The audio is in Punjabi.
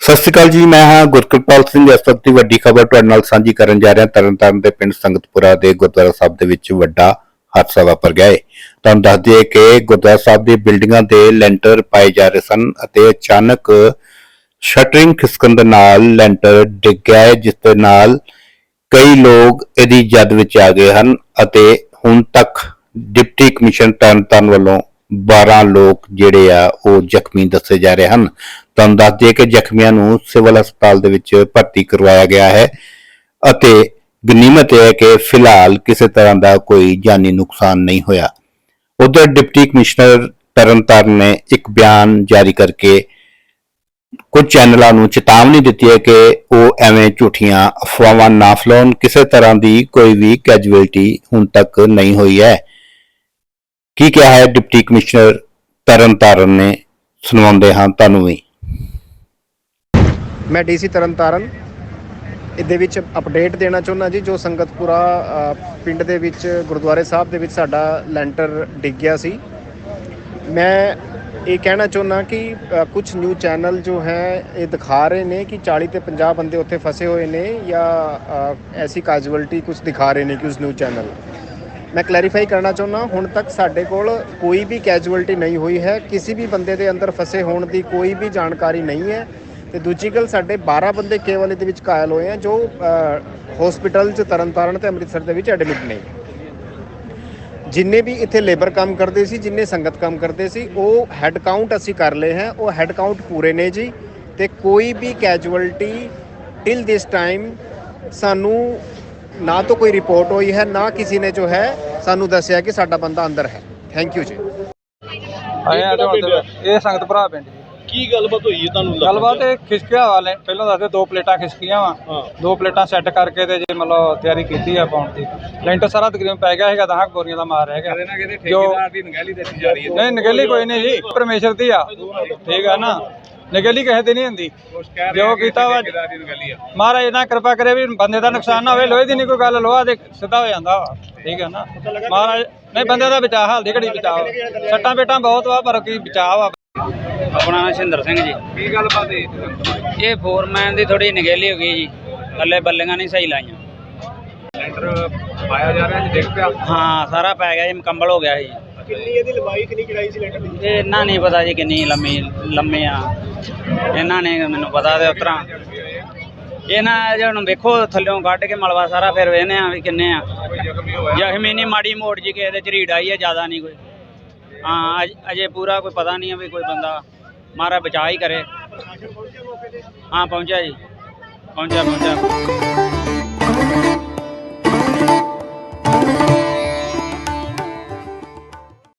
ਸਤਿ ਸ਼੍ਰੀ ਅਕਾਲ ਜੀ, ਮੈਂ ਹਾਂ ਗੁਰਕਿਰਪਾਲ ਸਿੰਘ ਇਸ ਵਕਤ ਦੀ ਵੱਡੀ ਖਬਰ ਤੁਹਾਡੇ ਨਾਲ ਸਾਂਝੀ ਕਰਨ ਜਾ ਰਿਹਾ। ਤਰਨਤਾਰਨ ਦੇ ਪਿੰਡ ਸੰਗਤਪੁਰਾ ਦੇ ਗੁਰਦੁਆਰਾ ਸਾਹਿਬ ਦੇ ਵਿੱਚ ਵੱਡਾ ਹਾਦਸਾ ਵਾਪਰ ਗਿਆ ਹੈ ਤੁਹਾਨੂੰ ਦੱਸ ਦਈਏ ਕਿ ਗੁਰਦੁਆਰਾ ਸਾਹਿਬ ਦੀ ਬਿਲਡਿੰਗਾਂ ਦੇ ਲੈਂਟਰ ਪਾਏ ਜਾ ਰਹੇ ਸਨ ਅਤੇ ਅਚਾਨਕ ਸ਼ਟਰਿੰਗ ਖਿਸਕਣ ਦੇ ਨਾਲ ਲੈਂਟਰ ਡਿੱਗ ਗਿਆ ਹੈ ਜਿਸ ਦੇ ਨਾਲ ਕਈ ਲੋਕ ਇਹਦੀ ਜਦ ਵਿੱਚ ਆ ਗਏ ਹਨ ਅਤੇ ਹੁਣ ਤੱਕ ਡਿਪਟੀ ਕਮਿਸ਼ਨ ਤਰਨਤਾਰਨ ਵੱਲੋਂ 12 ਲੋਕ ਜਿਹੜੇ ਆ, ਉਹ ਜ਼ਖਮੀ ਦੱਸੇ ਜਾ ਰਹੇ ਹਨ। ਤੁਹਾਨੂੰ ਦੱਸ ਦਈਏ ਕਿ ਜ਼ਖਮੀਆਂ ਨੂੰ ਸਿਵਲ ਹਸਪਤਾਲ ਦੇ ਵਿੱਚ ਭਰਤੀ ਕਰਵਾਇਆ ਗਿਆ ਹੈ ਅਤੇ ਗਨੀਮਤ ਇਹ ਹੈ ਕਿ ਫਿਲਹਾਲ ਕਿਸੇ ਤਰ੍ਹਾਂ ਦਾ ਕੋਈ ਜਾਨੀ ਨੁਕਸਾਨ ਨਹੀਂ ਹੋਇਆ। ਉਧਰ ਡਿਪਟੀ ਕਮਿਸ਼ਨਰ ਤਰਨਤਾਰਨ ਨੇ ਇੱਕ ਬਿਆਨ ਜਾਰੀ ਕਰਕੇ ਕੁਝ ਚੈਨਲਾਂ ਨੂੰ ਚੇਤਾਵਨੀ ਦਿੱਤੀ ਹੈ ਕਿ ਉਹ ਐਵੇਂ ਝੂਠੀਆਂ ਅਫਵਾਹਾਂ ਨਾ ਫੈਲਾਉਣ। ਕਿਸੇ ਤਰ੍ਹਾਂ ਦੀ ਕੋਈ ਵੀ ਕੈਜੁਅਲਟੀ ਹੁਣ ਤੱਕ ਨਹੀਂ ਹੋਈ ਹੈ। ਕੀ ਕਿਹਾ ਹੈ ਡਿਪਟੀ ਕਮਿਸ਼ਨਰ ਤਰਨਤਾਰਨ ਨੇ? ਸੁਣਾਉਂਦੇ ਹਾਂ ਤੁਹਾਨੂੰ ਵੀ। ਮੈਂ ਡੀਸੀ ਤਰਨਤਾਰਨ। ਇਹਦੇ ਵਿੱਚ ਅਪਡੇਟ ਦੇਣਾ ਚਾਹੁੰਦਾ ਜੀ, ਜੋ ਸੰਗਤਪੁਰਾ ਪਿੰਡ ਦੇ ਵਿੱਚ, ਗੁਰਦੁਆਰੇ ਸਾਹਿਬ ਦੇ ਵਿੱਚ ਸਾਡਾ ਲੈਂਟਰ ਡਿੱਗ ਗਿਆ ਸੀ। ਮੈਂ ਇਹ ਕਹਿਣਾ ਚਾਹੁੰਦਾ ਕਿ ਕੁਝ ਨਿਊ ਚੈਨਲ ਜੋ ਹੈ, ਇਹ ਦਿਖਾ ਰਹੇ ਨੇ ਕਿ 40 ਤੇ 50 ਬੰਦੇ ਉੱਥੇ ਫਸੇ ਹੋਏ ਨੇ ਜਾਂ ਐਸੀ ਕਾਜੁਅਲਟੀ ਕੁਝ ਦਿਖਾ ਰਹੇ ਨੇ ਕਿ ਉਸ ਨਿਊ ਚੈਨਲ ਮੈਂ ਕਲੈਰੀਫਾਈ ਕਰਨਾ ਚਾਹੁੰਦਾ ਹੁਣ ਤੱਕ ਸਾਡੇ ਕੋਲ ਕੋਈ ਵੀ ਕੈਜੁਅਲਟੀ ਨਹੀਂ ਹੋਈ ਹੈ, ਕਿਸੇ ਵੀ ਬੰਦੇ ਦੇ ਅੰਦਰ ਫਸੇ ਹੋਣ ਦੀ ਕੋਈ ਵੀ ਜਾਣਕਾਰੀ ਨਹੀਂ ਹੈ। ਤੇ ਦੂਜੀ ਗੱਲ, ਸਾਡੇ 12 ਬੰਦੇ ਕੇਵਲ ਇਹਦੇ ਵਿੱਚ ਘਾਇਲ ਹੋਏ ਆ, ਜੋ ਹਸਪੀਟਲ 'ਚ ਤਰਨਤਾਰਨ ਤੇ ਅੰਮ੍ਰਿਤਸਰ ਦੇ ਵਿੱਚ ਐਡਮਿਟ ਨੇ। ਜਿੰਨੇ ਵੀ ਇੱਥੇ ਲੇਬਰ ਕੰਮ ਕਰਦੇ ਸੀ, ਜਿੰਨੇ ਸੰਗਤ ਕੰਮ ਕਰਦੇ ਸੀ, ਉਹ ਹੈੱਡ ਕਾਊਂਟ ਅਸੀਂ ਕਰ ਲਏ ਹੈ, ਉਹ ਹੈੱਡ ਕਾਊਂਟ ਪੂਰੇ ਨੇ ਜੀ। ਤੇ ਕੋਈ ਵੀ ਕੈਜੁਅਲਟੀ ਟਿਲ ਦਿਸ ਟਾਈਮ ਸਾਨੂੰ ਨਾ ਤਾਂ ਕੋਈ ਰਿਪੋਰਟ ਹੋਈ ਹੈ ਨਾ ਕਿਸੇ ਨੇ ਜੋ ਹੈ ਸਾਨੂੰ ਦੱਸਿਆ ਕਿ ਸਾਡਾ ਬੰਦਾ ਅੰਦਰ ਹੈ। ਥੈਂਕ ਯੂ ਜੀ। ਆਏ ਆ ਤੇ ਹੁਣ ਤੇ ਇਹ ਸੰਗਤ ਭਰਾ ਪਿੰਡ ਜੀ। ਕੀ ਗੱਲਬਾਤ ਹੋਈ ਹੈ ਤੁਹਾਨੂੰ ਲੱਗਦਾ? ਗੱਲਬਾਤ ਇਹ ਖਿਸਕਿਆ ਵਾਲੇ ਪਹਿਲਾਂ ਦੱਸਦੇ ਦੋ ਪਲੇਟਾਂ ਖਿਸਕੀਆਂ ਵਾ। ਦੋ ਪਲੇਟਾਂ ਸੈੱਟ ਕਰਕੇ ਤੇ ਜੇ ਮਤਲਬ ਤਿਆਰੀ ਕੀਤੀ ਆ ਪਾਉਣ ਦੀ। ਲੈਂਟਰ ਸਾਰਾ ਤਕਰੀਬਨ ਪੈ ਗਿਆ ਹੈਗਾ ਦਹਾਂ ਬੋਰੀਆਂ ਦਾ ਮਾਰ ਰਹਿ ਗਿਆ। ਕਿਤੇ ਨਾ ਕਿਤੇ ਜੋ ਠੇਕੇਦਾਰ ਦੀ ਨਗਹਿਲੀ ਦਿੱਤੀ ਜਾ ਰਹੀ ਹੈ ਨਹੀਂ ਨਗੇਲੀ ਕੋਈ ਨਹੀਂ ਜੀ ਪਰਮੇਸ਼ਰ ਦੀ ਆ। ਠੀਕ ਆ ਨਾ। ਨਗੇਲੀ ਕਿਸੇ ਦੀ ਨਹੀਂ ਹੁੰਦੀ। ਜੋ ਕੀਤਾ ਵਾ ਮਹਾਰਾਜ ਨਾ ਕਿਰਪਾ ਕਰੇ ਵੀ ਬੰਦੇ ਦਾ ਨੁਕਸਾਨ ਨਾ ਹੋਵੇ ਲੋਹੇ ਦੀ ਨਹੀਂ ਕੋਈ ਗੱਲ ਲੋਹਾ ਦੇ ਸਿੱਧਾ ਹੋ ਜਾਂਦਾ ਵਾ। ਠੀਕ ਹੈ ਨਾ? ਮਹਾਰਾਜ ਨਹੀਂ ਬੰਦੇ ਦਾ ਬਚਾਅ ਹਾਲ ਦੀ ਘੜੀ ਬਚਾਅ। ਸੱਟਾਂ ਪੇਟਾਂ ਬਹੁਤ ਵਾ ਪਰ ਕੀ ਬਚਾਅ ਵਾ। ਆਪਣਾ ਨਾਮ ਸ਼ਿੰਦਰ ਸਿੰਘ ਜੀ। ਕੀ ਗੱਲਬਾਤ ਹੋਈ ਇੱਥੇ ਇਹ ਫੋਰਮੈਨ ਦੀ ਥੋੜੀ ਨਗੇਲੀ ਹੋ ਗਈ ਜੀ। ਥੱਲੇ ਬੱਲੀਆਂ ਨਹੀਂ ਸਹੀ ਲਾਈਆਂ। ਲੈਂਟਰ ਪਾਇਆ ਜਾ ਰਿਹਾ ਜੀ ਦੇਖ ਪਿਆ। ਹਾਂ ਸਾਰਾ ਪੈ ਗਿਆ ਜੀ ਮੁਕੰਮਲ ਹੋ ਗਿਆ ਜੀ ਕਿੰਨੀ ਇਹਦੀ ਲੰਬਾਈ, ਕਿੰਨੀ ਚੜਾਈ ਸੀ ਲੈਂਟਰ ਦੀ? ਇਹ ਇਹਨਾਂ ਨਹੀਂ ਪਤਾ ਜੀ ਕਿੰਨੀ ਲੰਮੀ, ਲੰਮੇ ਆ। ਇਹਨਾਂ ਨੇ ਮੈਨੂੰ ਪਤਾ ਤੇ ਉਤਰਾ ਇਹਨਾਂ ਜੇ ਹੁਣ ਵੇਖੋ, ਥੱਲਿਓਂ ਕੱਢ ਕੇ ਮਲਵਾ ਸਾਰਾ ਫਿਰ ਵੇਖਨੇ ਆ ਵੀ ਕਿੰਨੇ ਆ। ਜ਼ਖਮੀ ਨਹੀਂ ਮਾੜੀ ਮੋੜ ਜੀ ਕਿਸੇ ਦੇ ਝਰੀੜ ਆਈ ਹੈ ਜ਼ਿਆਦਾ ਨਹੀਂ ਕੋਈ। ਹਾਂ, ਅਜ- ਅਜੇ ਪੂਰਾ ਕੋਈ ਪਤਾ ਨਹੀਂ ਆ ਵੀ ਕੋਈ ਬੰਦਾ ਮਾਰਾ ਬਚਾ ਹੀ ਕਰੇ। ਹਾਂ, ਪਹੁੰਚਿਆ ਜੀ। ਪਹੁੰਚਿਆ ਪਹੁੰਚਿਆ।